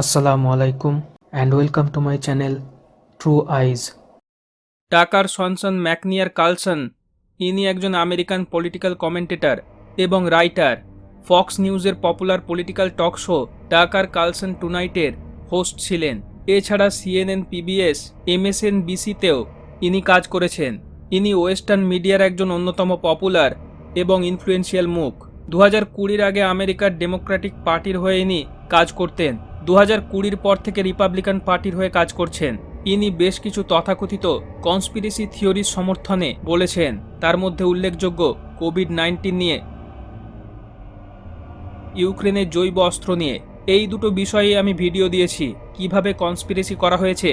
আসসালামু আলাইকুম and welcome to my channel True Eyes Tucker Swenson McNear Carlson, ইনি একজন আমেরিকান পলিটিক্যাল কমেন্টেটর এবং রাইটার ফক্স নিউজের popular political talk show Tucker Carlson টুনাইটের host ছিলেন। এছাড়া সিএনএন পিবিএস এমএসএন বিসিতেও ইনি কাজ করেছেন। ইনি ওয়েস্টার্ন মিডিয়ার একজন অন্যতম পপুলার এবং ইনফ্লুয়েন্সিয়াল মুখ। দু হাজার কুড়ির আগে আমেরিকার ডেমোক্রেটিক পার্টির হয়ে ইনি কাজ করতেন। দু হাজার কুড়ির পর থেকে রিপাবলিকান পার্টির হয়ে কাজ করছেন। ইনি বেশ কিছু তথাকথিত কনস্পিরেসি থিওরির সমর্থনে বলেছেন। তার মধ্যে উল্লেখযোগ্য কোভিড নাইন্টিন নিয়ে ইউক্রেনের জৈব অস্ত্র নিয়ে। এই দুটো বিষয়ে আমি ভিডিও দিয়েছি, কীভাবে কনস্পিরেসি করা হয়েছে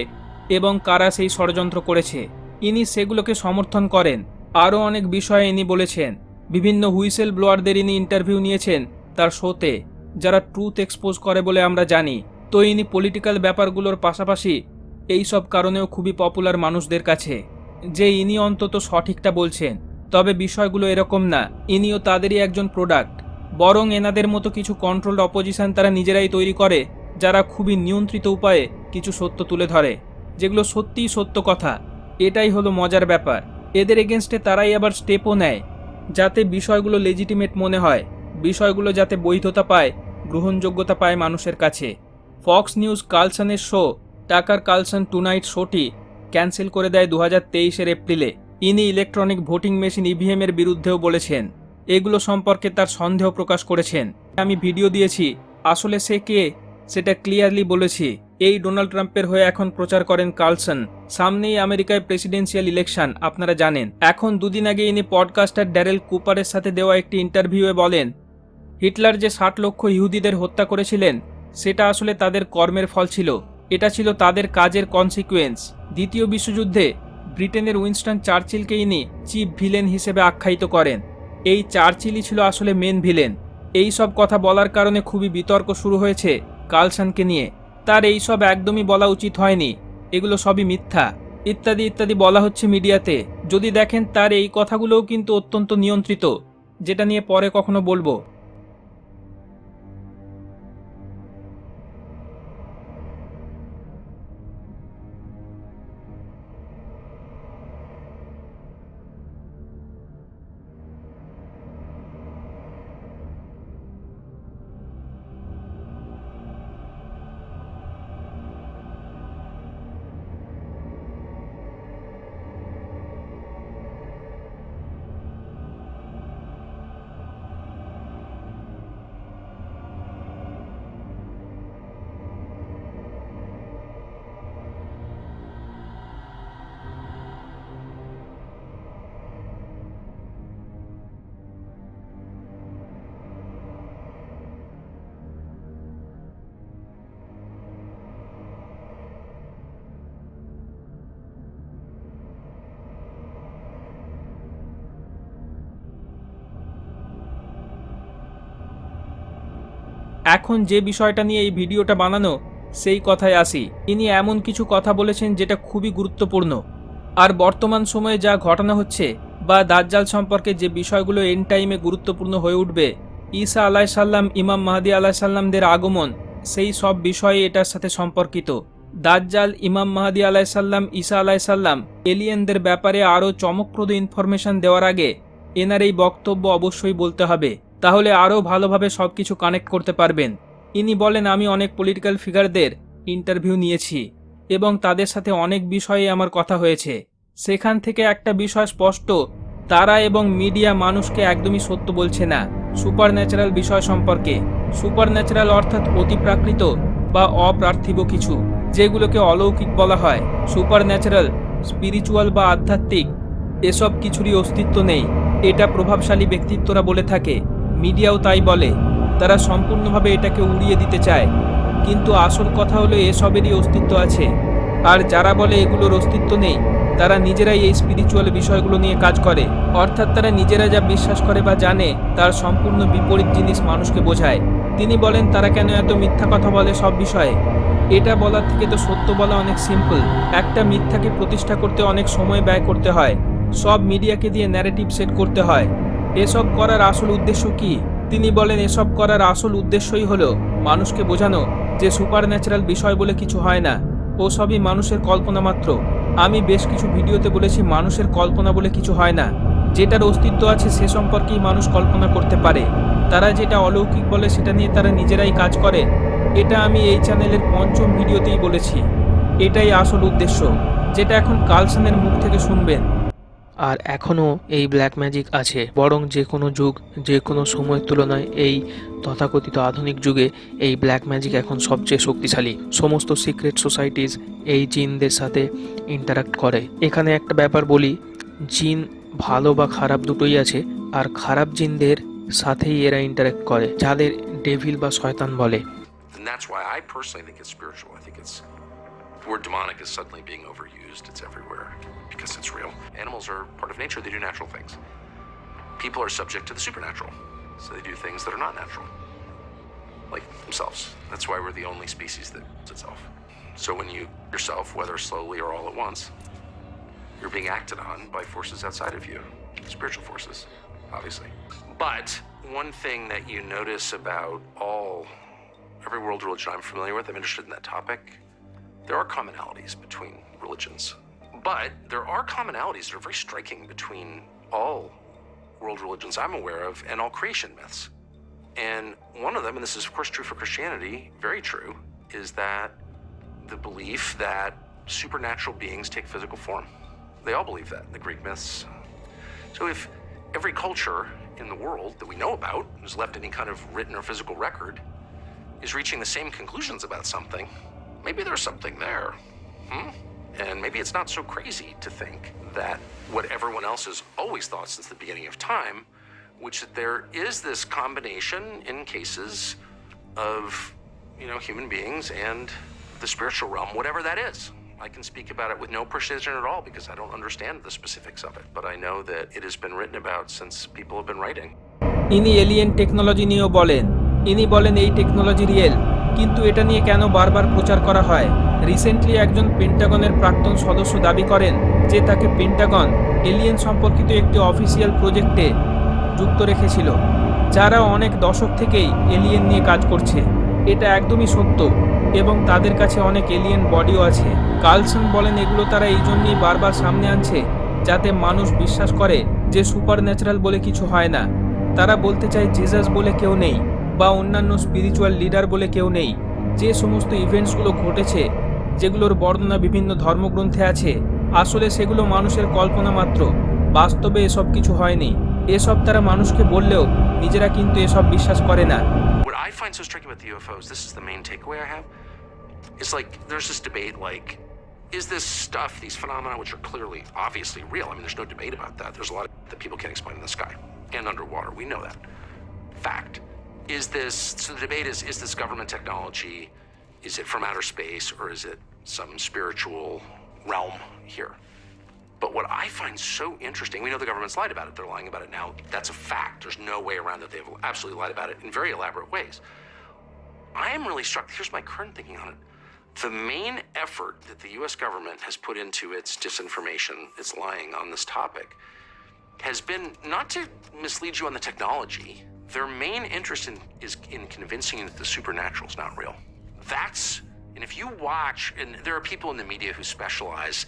এবং কারা সেই ষড়যন্ত্র করেছে। ইনি সেগুলোকে সমর্থন করেন। আরও অনেক বিষয়ে ইনি বলেছেন। বিভিন্ন হুইসেল ব্লোয়ারদের ইনি ইন্টারভিউ নিয়েছেন তার শোতে। যারা ট্রুথ এক্সপোজ করে বলে আমরা জানি তো ইনি পলিটিক্যাল ব্যাপারগুলোর পাশাপাশি এই সব কারণেও খুবই পপুলার মানুষদের কাছে। যে ইনি অন্তত সঠিকটা বলছেন, তবে বিষয়গুলো এরকম না, ইনিও তাদেরই একজন প্রোডাক্ট বরং এনাদের মতো কিছু কন্ট্রোলড অপোজিশন তারা নিজেরাই তৈরি করে, যারা খুবই নিয়ন্ত্রিত উপায়ে কিছু সত্য তুলে ধরে। যেগুলো সত্যিই সত্য কথা, এটাই হলো মজার ব্যাপার। এদের এগেনস্টে তারাই আবার স্টেপও নেয়, যাতে বিষয়গুলো লেজিটিমেট মনে হয়। বিষয়গুলো যাতে বৈধতা পায়, গ্রহণযোগ্যতা পায় মানুষের কাছে। ফক্স নিউজ কালসনের শো, টাকার কালসন টুনাইট শোটি ক্যান্সেল করে দেয় দু হাজার তেইশের এপ্রিলে। ইনি ইলেকট্রনিক ভোটিং মেশিন ইভিএম এর বিরুদ্ধেও বলেছেন। এগুলো সম্পর্কে তার সন্দেহ প্রকাশ করেছেন। আমি ভিডিও দিয়েছি, আসলে সে কে? সেটা ক্লিয়ারলি বলেছি। এই ডোনাল্ড ট্রাম্পের হয়ে এখন প্রচার করেন কার্লসন সামনেই আমেরিকায় প্রেসিডেন্সিয়াল ইলেকশন, আপনারা জানেন। এখন দুদিন আগে ইনি পডকাস্টার ড্যারেল কুপারের সাথে দেওয়া একটি ইন্টারভিউয়ে বলেন হিটলার যে ষাট লক্ষ ইহুদিদের হত্যা করেছিলেন, সেটা আসলে তাদের কর্মের ফল ছিল। এটা ছিল তাদের কাজের কনসিকুয়েন্স দ্বিতীয় বিশ্বযুদ্ধে ব্রিটেনের উইনস্টন চার্চিলকে ইনি চিফ ভিলেন হিসেবে আখ্যায়িত করেন। এই চার্চিলই ছিল আসলে মেন ভিলেন এই সব কথা বলার কারণে খুবই বিতর্ক শুরু হয়েছে কালসানকে নিয়ে। তার এই সব একদমই বলা উচিত হয়নি। এগুলো সবই মিথ্যা। ইত্যাদি ইত্যাদি বলা হচ্ছে মিডিয়াতে। যদি দেখেন তার এই কথাগুলোও কিন্তু অত্যন্ত নিয়ন্ত্রিত। যেটা নিয়ে পরে কখনো বলব। এখন যে বিষয়টা নিয়ে এই ভিডিওটা বানানো, সেই কথায় আসি। তিনি এমন কিছু কথা বলেছেন যেটা খুবই গুরুত্বপূর্ণ। আর বর্তমান সময়ে যা ঘটনা হচ্ছে বা দাজ্জাল সম্পর্কে যে বিষয়গুলো এন টাইমে গুরুত্বপূর্ণ হয়ে উঠবে, ঈসা আলাহ সাল্লাম ইমাম মাহাদি আলাহ সাল্লামদের আগমন, সেই সব বিষয়ে এটার সাথে সম্পর্কিত। দাজ্জাল, ইমাম মাহাদি আলাহ সাল্লাম ঈসা আলাহ সাল্লাম এলিয়েনদের ব্যাপারে আরও চমকপ্রদ ইনফরমেশন দেওয়ার আগে এনার এই বক্তব্য অবশ্যই বলতে হবে। তাহলে আরও ভালোভাবে সব কিছু কানেক্ট করতে পারবেন। ইনি বলেন, আমি অনেক পলিটিক্যাল ফিগারদের ইন্টারভিউ নিয়েছি এবং তাদের সাথে অনেক বিষয়ে আমার কথা হয়েছে। সেখান থেকে একটা বিষয় স্পষ্ট, তারা এবং মিডিয়া মানুষকে একদমই সত্য বলছে না। সুপার ন্যাচারাল বিষয় সম্পর্কে। সুপার ন্যাচারাল অর্থাৎ অতিপ্রাকৃত বা অপ্রার্থিব কিছু, যেগুলোকে অলৌকিক বলা হয়। সুপার ন্যাচারাল স্পিরিচুয়াল বা আধ্যাত্মিক, এসব কিছুরই অস্তিত্ব নেই। এটা প্রভাবশালী ব্যক্তিত্বরা বলে থাকে। মিডিয়াও তাই বলে, তারা সম্পূর্ণভাবে এটাকে উড়িয়ে দিতে চায়। কিন্তু আসল কথা হলো এসবেরই অস্তিত্ব আছে। আর যারা বলে এগুলোর অস্তিত্ব নেই, তারা নিজেরাই এই স্পিরিচুয়াল বিষয়গুলো নিয়ে কাজ করে। অর্থাৎ তারা নিজেরা যা বিশ্বাস করে বা জানে, তার সম্পূর্ণ বিপরীত জিনিস মানুষকে বোঝায়। তিনি বলেন, তারা কেন এত মিথ্যা কথা বলে সব বিষয়ে? এটা বলার থেকে তো সত্য বলা অনেক সিম্পল একটা মিথ্যাকে প্রতিষ্ঠা করতে অনেক সময় ব্যয় করতে হয়। সব মিডিয়াকে দিয়ে ন্যারেটিভ সেট করতে হয়। এসব করার আসল উদ্দেশ্য কি? তিনি বলেন, এসব করার আসল উদ্দেশ্যই হলো মানুষকে বোঝানো যে সুপার ন্যাচারাল বিষয় বলে কিছু হয় না। ও সবই মানুষের কল্পনা মাত্র। আমি বেশ কিছু ভিডিওতে বলেছি, মানুষের কল্পনা বলে কিছু হয় না। যেটার অস্তিত্ব আছে সে সম্পর্কেই মানুষ কল্পনা করতে পারে। তারা যেটা অলৌকিক বলে, সেটা নিয়ে তারা নিজেরাই কাজ করে। এটা আমি এই চ্যানেলের পঞ্চম ভিডিওতেই বলেছি। এটাই আসল উদ্দেশ্য। যেটা এখন কালসেনের মুখ থেকে শুনবেন। আর এখনও এই ব্ল্যাক ম্যাজিক আছে। বরং যে কোনো যুগ, যে কোনো সময়ের তুলনায় এই তথাকথিত আধুনিক যুগে এই ব্ল্যাক ম্যাজিক এখন সবচেয়ে শক্তিশালী। সমস্ত সিক্রেট সোসাইটিস এই জিনদের সাথে ইন্টারাক্ট করে। এখানে একটা ব্যাপার বলি, জিন ভালো বা খারাপ দুটোই আছে, আর খারাপ জিনদের সাথেই এরা ইন্টারাক্ট করে, যাদের ডেভিল বা শয়তান বলে। And that's why I personally think it's spiritual. I think it's the word demonic is suddenly being overused. It's everywhere because it's real. Animals are part of nature, they do natural things. People are subject to the supernatural. So they do things that are not natural. Like themselves. That's why we're the only species that does itself. So when you yourself, whether slowly or all at once, you're being acted on by forces outside of you. Spiritual forces, obviously. But one thing that you notice about all every world religion I'm familiar with, I'm interested in that topic. There are commonalities between religions, but there are commonalities that are very striking between all world religions I'm aware of and all creation myths. And one of them, and this is of course true for Christianity, very true, is that the belief that supernatural beings take physical form. They all believe that, in the Greek myths. So if every culture in the world that we know about, who's left any kind of written or physical record, is reaching the same conclusions about something, maybe there's something there. Hmm? And maybe it's not so crazy to think that what everyone else has always thought since the beginning of time, which that there is this combination in cases of, you know, human beings and the spiritual realm, whatever that is. I can speak about it with no precision at all because I don't understand the specifics of it, but I know that it has been written about since people have been writing. ইনি alien technology নিয়েও বলেন ইনি বলেন এই technology real কিন্তু এটা নিয়ে কেন বারবার প্রচার করা হয়? রিসেন্টলি একজন পেন্টাগনের প্রাক্তন সদস্য দাবি করেন যে তাকে পেন্টাগন এলিয়েন সম্পর্কিত একটি অফিসিয়াল প্রজেক্টে যুক্ত রেখেছিল, যারা অনেক দশক থেকেই এলিয়েন নিয়ে কাজ করছে। এটা একদমই সত্য এবং তাদের কাছে অনেক এলিয়েন বডিও আছে। কার্লসন বলেন এগুলো তারা এই জন্যই বারবার সামনে আনছে যাতে মানুষ বিশ্বাস করে যে সুপার ন্যাচারাল বলে কিছু হয় না। তারা বলতে চায় জেজাস বলে কেউ নেই। বা অন্যান্য স্পিরিচুয়াল লিডার বলে কেউ নেই যে সমস্ত ইভেন্টসগুলো ঘটেছে যেগুলোর বর্ণনা বিভিন্ন ধর্মগ্রন্থে আছে আসলে সেগুলো মানুষের কল্পনা মাত্র বাস্তবে এসব কিছু হয়নি এসব তারা মানুষকে বললেও নিজেরা কিন্তু এসব বিশ্বাস করে না What I find so striking about the UFOs, this is the main takeaway I have, is like there's this debate like, is this stuff, these phenomena, which are clearly, obviously real? I mean, there's no debate about that. There's a lot that people can't explain in the sky and underwater. We know that. Fact. Is this, so the debate is, is this government technology? Is it from outer space or is it some spiritual realm here? But what I find so interesting, we know the government's lied about it. They're lying about it now. That's a fact. There's no way around that. They've absolutely lied about it in very elaborate ways. I am really struck. Here's my current thinking on it. The main effort that the US government has put into its disinformation, its lying on this topic, has been not to mislead you on the technology. Their main interest in, is in convincing you that the supernatural is not real. That's, and if you watch, and there are people in the media who specialize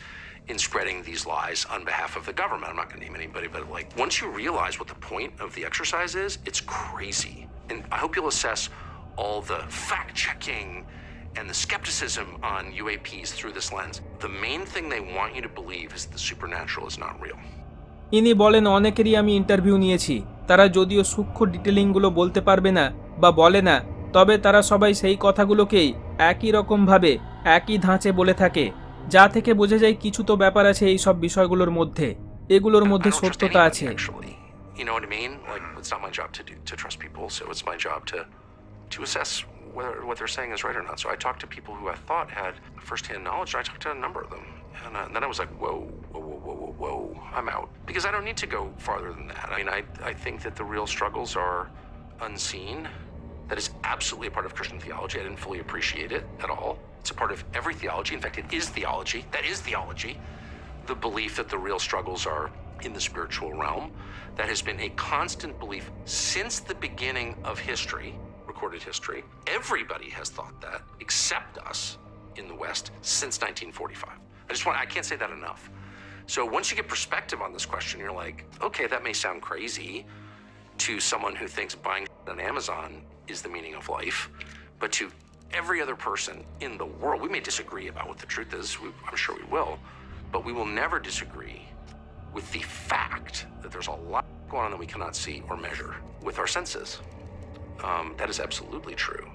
in spreading these lies on behalf of the government. I'm not going to name anybody, but like once you realize what the point of the exercise is, it's crazy. And I hope you'll assess all the fact checking and the skepticism on UAPs through this lens. The main thing they want you to believe is the supernatural is not real. ইনি বলেন অনেকেরই আমি interview নিয়েছি তারা যদিও সূক্ষ্ম ডিটেলিংগুলো বলতে পারবে না বা বলে না তবে তারা সবাই সেই কথাগুলোকেই একই রকমভাবে একই ধাঁচে বলে থাকে যা থেকে বোঝা যায় কিছু তো ব্যাপার আছে এই সব বিষয়গুলোর মধ্যে এগুলোর মধ্যে সত্যতা আছে. You know what I mean? Like it's not my job to do to trust people, so it's my job to to assess whether what they're saying is right or not. So I talked to people who I thought had firsthand knowledge. And I talked to a number of them, and, uh, and then I was like, whoa, whoa, I'm out because I don't need to go farther than that. I mean, I I think that the real struggles are unseen. That is absolutely a part of Christian theology. I didn't fully appreciate it at all. It's a part of every theology. In fact, it is theology. That is theology. The belief that the real struggles are in the spiritual realm. That has been a constant belief since the beginning of history, recorded history. Everybody has thought that, except us in the West, since 1945. I just want, I can't say that enough. So once you get perspective on this question, you're like, okay, that may sound crazy to someone who thinks buying on Amazon is the meaning of life, but to every other person in the world, we may disagree about what the truth is. We, I'm sure we will, but we will never disagree with the fact that there's a lot going on that we cannot see or measure with our senses. Um, that is absolutely true.